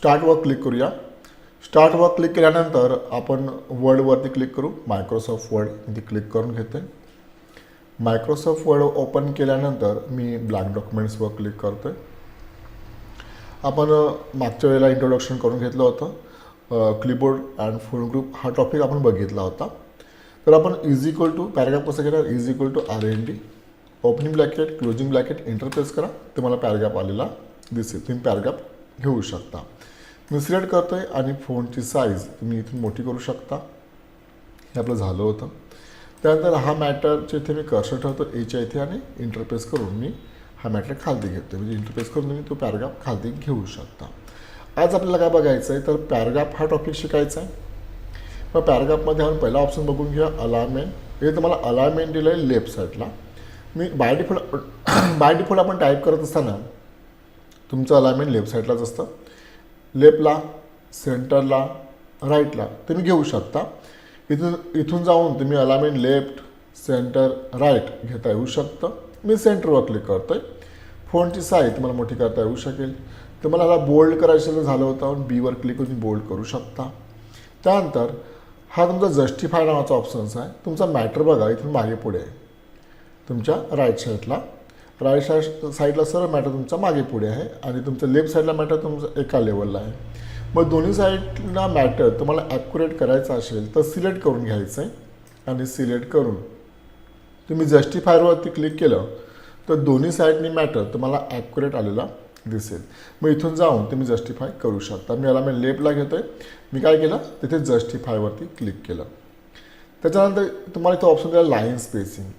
स्टार्टवर click करूया. स्टार्टवर click केल्यानंतर आपण वर्डवरती क्लिक करू. मायक्रोसॉफ्ट वर्ड इथे क्लिक करून घेते. मायक्रोसॉफ्ट वर्ड ओपन केल्यानंतर मी ब्लॅक डॉक्युमेंट्सवर क्लिक करतो. आपण मागच्या वेळेला इंट्रोडक्शन करून घेतलं होतं. क्लिपबोर्ड अँड फुल ग्रुप हा टॉपिक आपण बघितला होता. तर आपण इज इक्वल टू पॅराग्राफ कसं घेणार? Is equal to R N D opening bracket closing bracket enter press करा. तुम्हाला पॅराग्राफ आलेला दिसेल. तुम्ही पॅराग्राफ घेऊ शकता. मी सिलेक्ट करतो आहे आणि फोनची साईज तुम्ही इथून मोठी करू शकता. हे आपलं झालं होतं. त्यानंतर हा मॅटरचे इथे मी कर्सर ठेवतो एच्या इथे आणि इंटरफेस करून मी हा मॅटर खालती घेतो म्हणजे इंटरफेस करून तुम्ही तो पॅराग्राफ खालती घेऊ शकता. आज आपल्याला काय बघायचं आहे तर पॅराग्राफ हा टॉपिक शिकायचा आहे मग पॅराग्राफमध्ये आपण पहिला ऑप्शन बघून घ्या अलायमेंट हे तुम्हाला अलायमेंट दिलं आहे लेफ्ट साईडला मी बाय डिफॉल्ट बाय डिफॉल्ट आपण टाईप करत असताना तुमचं अलायमेंट लेफ्ट साईडलाच असतं. लेफ्टला सेंटरला राईटला तुम्ही घेऊ शकता. इथून इथून जाऊन तुम्ही अलामेंट लेफ्ट सेंटर राईट घेता येऊ शकतं. मी सेंटरवर क्लिक करतो आहे फोनची साईज तुम्हाला मोठी करता येऊ शकेल. तुम्हाला आता बोल्ड करायचं जर झालं होतं. बीवर क्लिक करून बोल्ड करू शकता. त्यानंतर हा तुमचा जस्टिफाय नावाचा ऑप्शन्स आहे. तुमचा मॅटर बघा इथून मागे पुढे. आहे तुमच्या राईट साईडला राईट साईड साईडला सर्व मॅटर तुमचा मागे पुढे आहे आणि तुमचं लेफ्ट साईडला मॅटर तुमचं एका लेवलला आहे. मग दोन्ही साईडला मॅटर तुम्हाला ॲक्युरेट करायचं असेल तर सिलेक्ट करून घ्यायचं आहे आणि सिलेक्ट करून तुम्ही जस्टिफायरवरती क्लिक केलं तर दोन्ही साईडनी मॅटर तुम्हाला ॲक्युरेट आलेला दिसेल. मग इथून जाऊन तुम्ही जस्टिफाय करू शकता. मी याला मी लेपला घेतो आहे मी काय केलं? तिथे जस्टिफायवरती क्लिक केलं. त्याच्यानंतर तुम्हाला इथं ऑप्शन दिला लाईन स्पेसिंग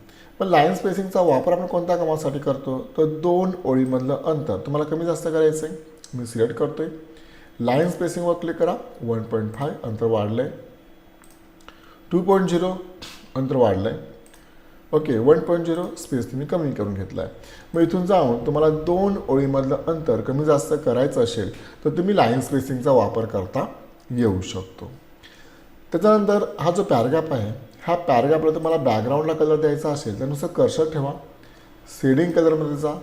पण लाईन स्पेसिंगचा वापर आपण कोणत्या कामासाठी करतो? तर दोन ओळीमधलं अंतर. तुम्हाला कमी जास्त करायचं आहे मी सिलेक्ट करतो आहे लाईन स्पेसिंगवर क्लिक करा. वन पॉईंट फाय अंतर वाढलं आहे टू पॉईंट झिरो अंतर वाढलं आहे okay one point zero space तुम्ही कमी करून घेतला आहे मग इथून जाऊन तुम्हाला दोन ओळीमधलं अंतर कमी जास्त करायचं असेल तर तुम्ही लाईन स्पेसिंगचा वापर करता येऊ शकतो. त्याच्यानंतर हा जो पॅराग्राफ आहे हा पॅराग्राफला तुम्हाला बॅकग्राऊंडला कलर द्यायचा असेल तर नुसतं कर्सर ठेवा. सेडिंग कलरमध्ये जा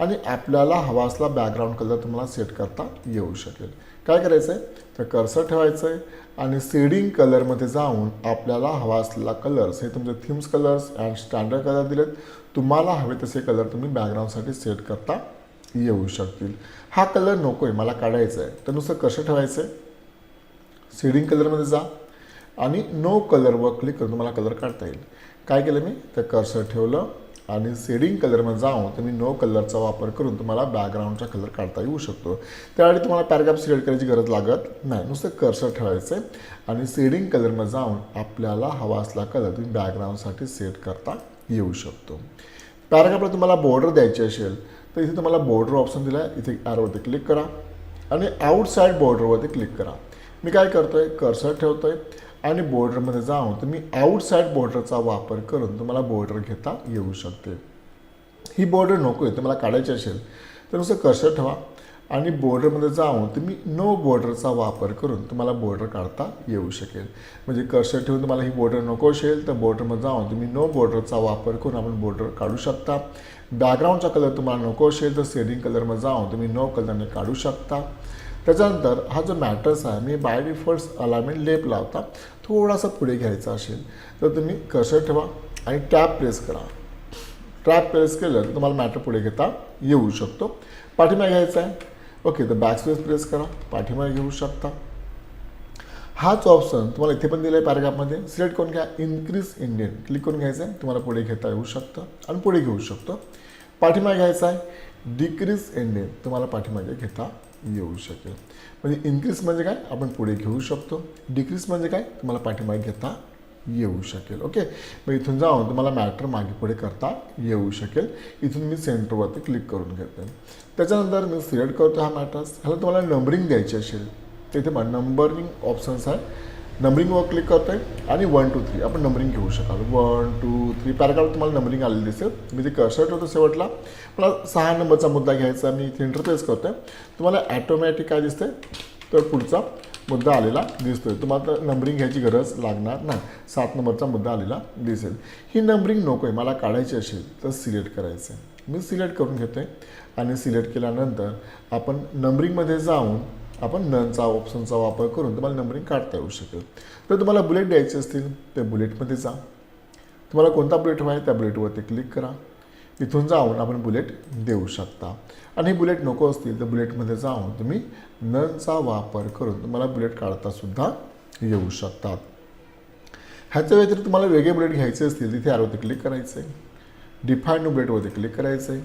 आणि आपल्याला हवा असला बॅकग्राऊंड कलर तुम्हाला सेट करता येऊ शकेल. काय करायचं आहे तर कर्सर ठेवायचं आहे आणि सेडिंग कलरमध्ये जाऊन आपल्याला हवा असलेला कलर्स हे तुमचे themes colours and standard colour दिलेत. तुम्हाला हवे तसे कलर तुम्ही बॅकग्राऊंडसाठी सेट करता येऊ शकतील हा कलर नको आहे मला काढायचा आहे तर नुसतं कसं ठेवायचं आहे सेडिंग कलरमध्ये जा. आणि नो कलरवर क्लिक करून तुम्हाला कलर काढता येईल. काय केलं मी? तर कर्सर ठेवलं आणि सेडिंग कलरमध्ये जाऊन तुम्ही नो कलरचा वापर करून तुम्हाला बॅकग्राऊंडचा कलर काढता येऊ शकतो. त्यावेळी तुम्हाला पॅराग्राफ सिलेक्ट करायची गरज लागत नाही. नुसतं कर्सर ठेवायचं आहे आणि सेडिंग कलरमध्ये जाऊन आपल्याला हवा असला कलर तुम्ही बॅकग्राऊंडसाठी सेट करता येऊ शकतो. पॅराग्राफला तुम्हाला बॉर्डर द्यायची असेल तर इथे तुम्हाला बॉर्डर ऑप्शन दिला आहे इथे ॲरोवरती क्लिक करा आणि आउटसाईड बॉर्डरवरती क्लिक करा. मी काय करतो आहे कर्सर ठेवतो आहे आणि बॉर्डरमध्ये जाऊन तुम्ही आउटसाईड बॉर्डरचा वापर करून तुम्हाला बॉर्डर घेता येऊ शकते. ही बॉर्डर नको आहे तुम्हाला काढायची असेल तर नुसतं कर्सर ठेवा आणि बॉर्डरमध्ये जाऊन तुम्ही नो बॉर्डरचा वापर करून तुम्हाला बॉर्डर काढता येऊ शकेल. म्हणजे कर्सर ठेवून तुम्हाला ही बॉर्डर नको असेल तर बॉर्डरमध्ये जाऊन तुम्ही नो बॉर्डरचा वापर करून आपण बॉर्डर काढू शकता. बॅकग्राऊंडचा कलर तुम्हाला नको असेल तर सेडिंग कलरमध्ये जाऊन तुम्ही नो कलरने काढू शकता. त्याच्यानंतर हा जो मॅटर्स आहे मी बाय डिफॉल्ट अलाइनमेंट लेप लावता. थोडासा पुढे घ्यायचा असेल तर तुम्ही कर्सर ठेवा आणि टॅप प्रेस करा. टॅप प्रेस केलं तर तुम्हाला मॅटर पुढे घेता येऊ शकतो. पाठीमागे घ्यायचा आहे. ओके तर बॅक स्पेस प्रेस करा. पाठीमागे घेऊ शकता. हाच ऑप्शन तुम्हाला इथे पण दिला आहे पॅराग्राफमध्ये सिलेक्ट करून घ्या. इन्क्रीज इंडियन क्लिक करून घ्यायचं आहे. तुम्हाला पुढे घेता येऊ शकतं आणि पुढे घेऊ शकतो. पाठीमागे घ्यायचा आहे. डिक्रीज इंडियन तुम्हाला पाठीमागे घेता येऊ शकेल म्हणजे इन्क्रीज म्हणजे काय? आपण पुढे घेऊ शकतो. डिक्रीज म्हणजे काय? तुम्हाला पाठीमागे घेता येऊ शकेल. ओके मग इथून जाऊन तुम्हाला मॅटर मागे पुढे करता येऊ शकेल. इथून मी सेंटरवरती क्लिक करून घेते. त्याच्यानंतर मी सिलेक्ट करतो हा मॅटर्स ह्याला तुम्हाला नंबरिंग द्यायची असेल. तिथे मग नंबरिंग ऑप्शन्स आहे. नंबरिंगवर क्लिक करतो आहे आणि वन टू थ्री आपण नंबरिंग घेऊ शकाल. वन टू थ्री पॅराग्राफ तुम्हाला नंबरिंग आलेली दिसेल. मी ते कर्सर होतो शेवटला. मला सहा नंबरचा मुद्दा घ्यायचा मी इथे इंटरफेस करतो आहे तुम्हाला ॲटोमॅटिक काय दिसते तर पुढचा मुद्दा आलेला दिसतोय. तुम्हाला नंबरिंग घ्यायची गरज लागणार नाही. सात नंबरचा मुद्दा आलेला दिसेल. ही नंबरिंग नको आहे. मला काढायची असेल तर सिलेक्ट करायचं आहे मी सिलेक्ट करून घेतो आहे आणि सिलेक्ट केल्यानंतर आपण नंबरिंगमध्ये जाऊन आपण ननचा ऑप्शनचा वापर करून तुम्हाला नंबरिंग काढता येऊ शकेल. तर तुम्हाला बुलेट द्यायचे असतील त्या बुलेटमध्ये जा. तुम्हाला कोणता बुलेट हवा आहे त्या बुलेटवरती क्लिक करा. इथून जाऊन आपण बुलेट देऊ शकता. आणि बुलेट नको असतील तर बुलेटमध्ये जाऊन तुम्ही ननचा वापर करून तुम्हाला बुलेट काढतासुद्धा येऊ शकतात. ह्याच्या व्यतिरिक्त तुम्हाला वेगळे बुलेट घ्यायचे असतील तिथे आरोती क्लिक करायचं आहे डिफाईंड बुलेटवरती क्लिक करायचं आहे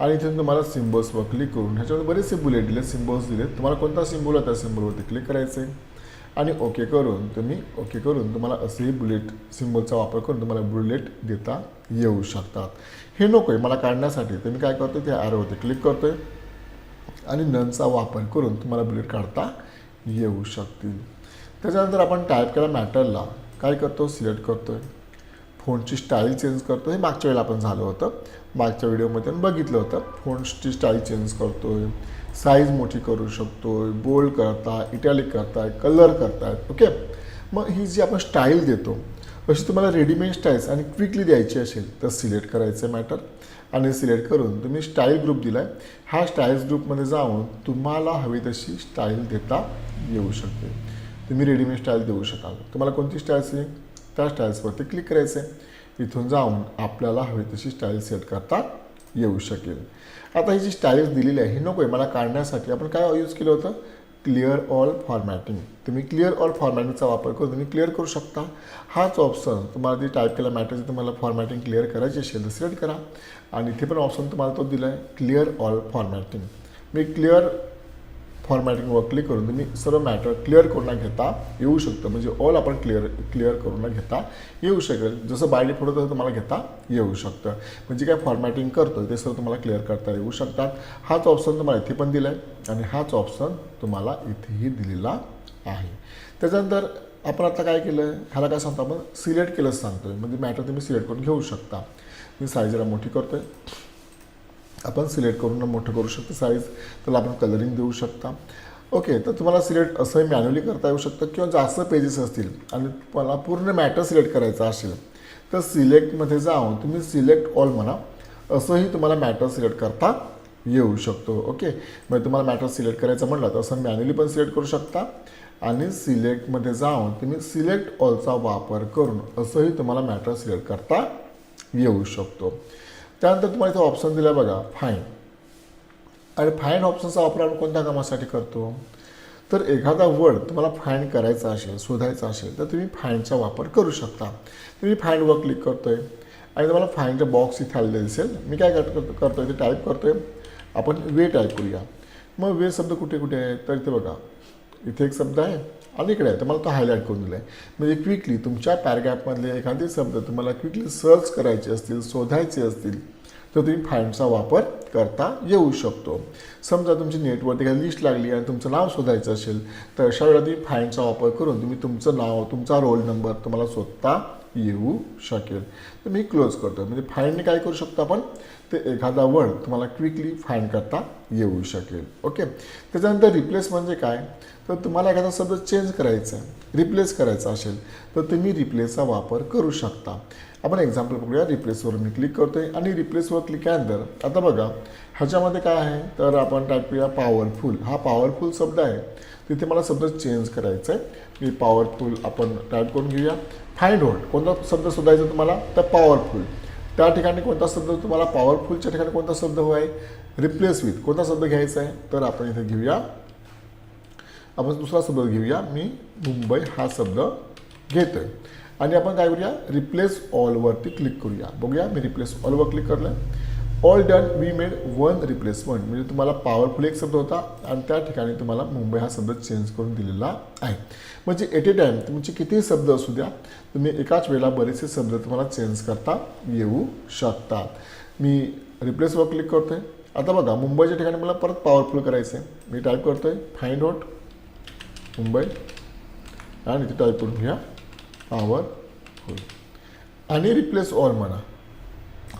आणि इथे तुम्हाला सिम्बॉल्सवर क्लिक करून. ह्याच्यावर बरेचसे बुलेट दिले सिम्बॉल्स दिले तुम्हाला कोणता सिम्बॉल आहे त्या सिम्बॉलवरती क्लिक करायचं आहे आणि ओके करून तुम्ही ओके करून तुम्हाला असेही बुलेट सिम्बॉलचा वापर करून तुम्हाला बुलेट देता येऊ शकतात. हे नको आहे मला काढण्यासाठी. तर मी काय करतो त्या ॲरोवरती क्लिक करतो आहे आणि ननचा वापर करून तुम्हाला बुलेट काढता येऊ शकतील. त्याच्यानंतर आपण टाईप केला मॅटरला काय करतो? सिलेक्ट करतो आहे फोनची स्टाईल चेंज करतो हे मागच्या वेळेला आपण झालं होतं. मागच्या व्हिडिओमध्ये आपण बघितलं होतं. फोनची स्टाईल चेंज करतो आहे साईज मोठी करू शकतो बोल्ड करता इटॅलिक करताय कलर करतायत ओके? मग ही जी आपण स्टाईल देतो अशी तुम्हाला रेडीमेड स्टाईल्स आणि क्विकली द्यायची असेल तर सिलेक्ट करायचं मॅटर. आणि सिलेक्ट करून तुम्ही स्टाईल ग्रुप दिला आहे ह्या स्टाईल्स ग्रुपमध्ये जाऊन तुम्हाला हवी तशी स्टाईल देता येऊ शकते. तुम्ही रेडीमेड स्टाईल देऊ शकाल. तुम्हाला कोणती स्टाईल्स येईल त्या स्टाईल्सवरती क्लिक करायचं आहे इथून जाऊन आपल्याला हवी तशी स्टाईल सेट करता येऊ शकेल. आता ही जी स्टाईल्स दिलेली आहे ही नको आहे मला काढण्यासाठी आपण काय यूज केलं होतं? क्लिअर ऑल फॉर्मॅटिंग तुम्ही क्लिअर ऑल फॉर्मॅटिंगचा वापर करून तुम्ही क्लिअर करू शकता. हाच ऑप्शन तुम्हाला जे टाईप केला मॅटर तुम्हाला फॉर्मॅटिंग क्लिअर करायची असेल तर सिलेक्ट करा. आणि इथे पण ऑप्शन तुम्हाला तो दिला आहे क्लिअर ऑल फॉर्मॅटिंग मी क्लिअर फॉर्मॅटिंगवर क्लिक करून तुम्ही सर्व मॅटर क्लिअर करून घेता येऊ शकतं. म्हणजे ऑल आपण क्लिअर क्लिअर करून घेता येऊ शकेल. जसं बाय डिफॉल्ट तसं तुम्हाला घेता येऊ शकतं. म्हणजे काय फॉर्मॅटिंग करतो ते सर्व तुम्हाला क्लिअर करता येऊ शकतात. हाच ऑप्शन तुम्हाला इथे पण दिला आहे आणि हाच ऑप्शन तुम्हाला इथेही दिलेला आहे. त्याच्यानंतर आपण आता काय केलं ह्याला काय सांगतो आपण? सिलेक्ट केलंच सांगतोय. म्हणजे मॅटर तुम्ही सिलेक्ट करून घेऊ शकता. मी साईज जरा मोठी करतोय. आपण सिलेक्ट करून मोठं करू शकतो साईज त्याला आपण कलरिंग देऊ शकता. ओके तर तुम्हाला सिलेक्ट असंही मॅन्युअली करता येऊ शकतं किंवा जास्त पेजेस असतील आणि तुम्हाला पूर्ण मॅटर सिलेक्ट करायचा असेल तर सिलेक्टमध्ये जाऊन तुम्ही सिलेक्ट ऑल म्हणा असंही तुम्हाला मॅटर सिलेक्ट करता येऊ शकतो. ओके म्हणजे तुम्हाला मॅटर सिलेक्ट करायचं म्हणलं तर असं मॅन्युअली पण सिलेक्ट करू शकता आणि सिलेक्टमध्ये जाऊन तुम्ही सिलेक्ट ऑलचा वापर करून असंही तुम्हाला मॅटर सिलेक्ट करता येऊ शकतो. त्यानंतर तुम्हाला इथं ऑप्शन दिला बघा फाईन आणि फाईन ऑप्शनचा वापर आपण कोणत्या कामासाठी करतो? तर एखादा वर्ड तुम्हाला फाईंड करायचा असेल शोधायचा असेल तर तुम्ही फाईंडचा वापर करू शकता. तुम्ही फाईंडवर क्लिक करतो आहे आणि तुम्हाला फाईंडचा बॉक्स इथे आलेला दिसेल. मी काय करतो करतोय ते टाईप आहे आपण वे टाईप करूया. मग वे शब्द कुठे कुठे आहे तर इथे बघा. इथे एक शब्द आहे. आणि इकडे आहे तर मला तो हायलाईट करून दिला आहे म्हणजे क्विकली तुमच्या पॅराग्राफमधले एखादे शब्द तुम्हाला क्विकली सर्च करायचे असतील शोधायचे असतील तर तुम्ही फाईंडचा वापर करता येऊ शकतो. समजा तुमची नेटवरती काही लिस्ट लागली आणि तुमचं नाव शोधायचं असेल तर अशा वेळेला तुम्ही फाईंडचा वापर करून तुम्ही तुमचं नाव तुमचा रोल नंबर तुम्हाला शोधता येऊ शकेल. तर मी क्लोज करतो. म्हणजे फाईंडने काय करू शकतो आपण? ते एखादा वर्ड तुम्हाला क्विकली फाईंड करता येऊ शकेल. ओके त्याच्यानंतर रिप्लेस म्हणजे काय? तर तुम्हाला एखादा शब्द चेंज करायचा आहे रिप्लेस करायचा असेल तर तुम्ही रिप्लेसचा वापर करू शकता. आपण एक्झाम्पल बघूया. रिप्लेसवर मी क्लिक करतोय आणि रिप्लेसवर क्लिक केल्यानंतर आता बघा ह्याच्यामध्ये काय आहे? तर आपण टाईप करूया पॉवरफुल हा पॉवरफुल शब्द आहे. तिथे मला शब्द चेंज करायचा आहे. मी पॉवरफुल आपण टाईप करून घेऊया. फाईंड होल्ड कोणता शब्द शोधायचा तुम्हाला? तर पॉवरफुल त्या ठिकाणी कोणता शब्द तुम्हाला पॉवरफुलच्या ठिकाणी कोणता शब्द हवा आहे? रिप्लेस विथ कोणता शब्द घ्यायचा आहे? तर आपण इथे घेऊया. आपण दुसरा शब्द घेऊया. मी मुंबई हा शब्द घेतोय. आणि आपण काय करूया? रिप्लेस ऑलवरती क्लिक करूया. बघूया मी रिप्लेस ऑलवर click करलं all done we made one replacement म्हणजे तुम्हाला पॉवरफुल एक शब्द होता आणि त्या ठिकाणी तुम्हाला मुंबई हा शब्द चेंज करून दिलेला आहे. म्हणजे एट ए टाईम तुमचे कितीही शब्द असू द्या तुम्ही एकाच वेळेला बरेचसे शब्द तुम्हाला चेंज करता येऊ शकतात. मी रिप्लेसवर क्लिक करतो आहे आता बघा मुंबईच्या ठिकाणी मला परत पॉवरफुल करायचं आहे. मी टाईप करतो आहे फाईंड आउट मुंबई. आणि इथे टाईप करून घ्या पॉवरफुल आणि रिप्लेस ऑल म्हणा.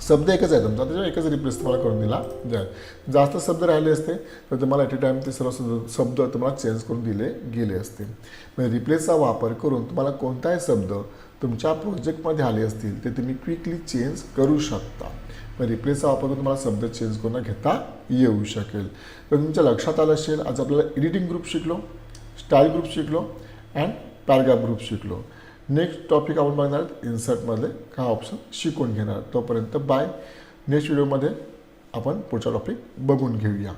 शब्द एकच आहे तुमचा त्याच्यावर एकच रिप्लेस तुम्हाला करून दिला. जाईल जास्त शब्द राहिले असते तर तुम्हाला ॲट अ टाईम ते सर्व शब्द शब्द तुम्हाला चेंज करून दिले गेले असते. म्हणजे रिप्लेसचा वापर करून तुम्हाला कोणताही शब्द तुमच्या प्रोजेक्टमध्ये आले असतील ते तुम्ही क्विकली चेंज करू शकता. मग रिप्लेसचा वापर करून तुम्हाला शब्द चेंज करून घेता येऊ शकेल. तर तुमच्या लक्षात आलं असेल आज आपल्याला एडिटिंग ग्रुप शिकलो स्टाईल ग्रुप शिकलो अँड पॅराग्राफ ग्रुप शिकलो. नेक्स्ट टॉपिक आपण बघणार आहोत इन्सर्टमध्ये हा ऑप्शन शिकून घेणार. तोपर्यंत बाय नेक्स्ट व्हिडिओमध्ये आपण पुढचा टॉपिक बघून घेऊया.